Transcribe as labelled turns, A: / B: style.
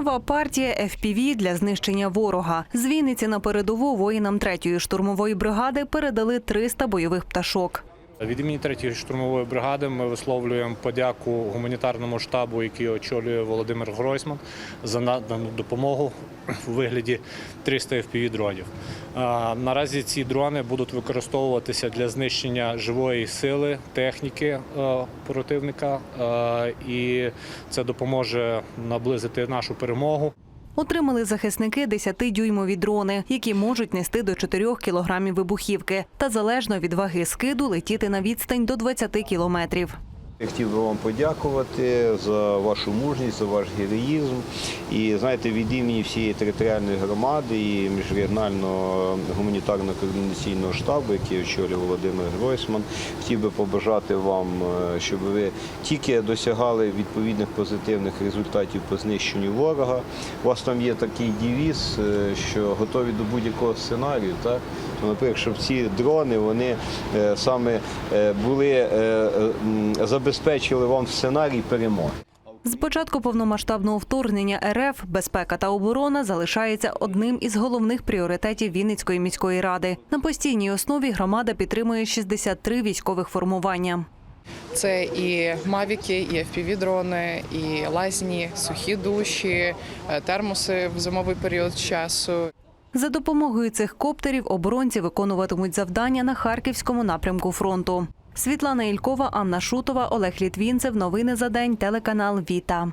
A: Нова партія FPV для знищення ворога. З Вінниці на передову воїнам 3-ї штурмової бригади передали 300 бойових пташок.
B: Від імені 3-ї штурмової бригади ми висловлюємо подяку гуманітарному штабу, який очолює Володимир Гройсман, за надану допомогу у вигляді 300 fpv дронів. Наразі ці дрони будуть використовуватися для знищення живої сили, техніки е, противника, е, і це допоможе наблизити нашу перемогу.
A: Отримали захисники 10-дюймові дрони, які можуть нести до 4 кілограмів вибухівки, та залежно від ваги скиду летіти на відстань до 20 кілометрів.
C: Я хотів би вам подякувати за вашу мужність, за ваш героїзм. І знаєте, від імені всієї територіальної громади і міжрегіонального гуманітарно-координаційного штабу, який очолює Володимир Гройсман, хотів би побажати вам, е, щоб ви тільки досягали відповідних позитивних результатів по знищенню ворога. У вас там є такий девіз, е, що готові до будь-якого сценарію. Так? Наприклад, щоб ці дрони вони е, саме були м, забезпечили вам сценарій перемоги.
A: З початку повномасштабного вторгнення РФ безпека та оборона залишається одним із головних пріоритетів Вінницької міської ради. На постійній основі громада підтримує 63 військових формування.
D: Це і мавіки, і FPV-дрони, і лазні, сухі душі, е, термоси в зимовий період часу.
A: За допомогою цих коптерів оборонці виконуватимуть завдання на харківському напрямку фронту. Світлана Ількова, Анна Шутова, Олег Літвінцев. Новини за день. Телеканал Віта.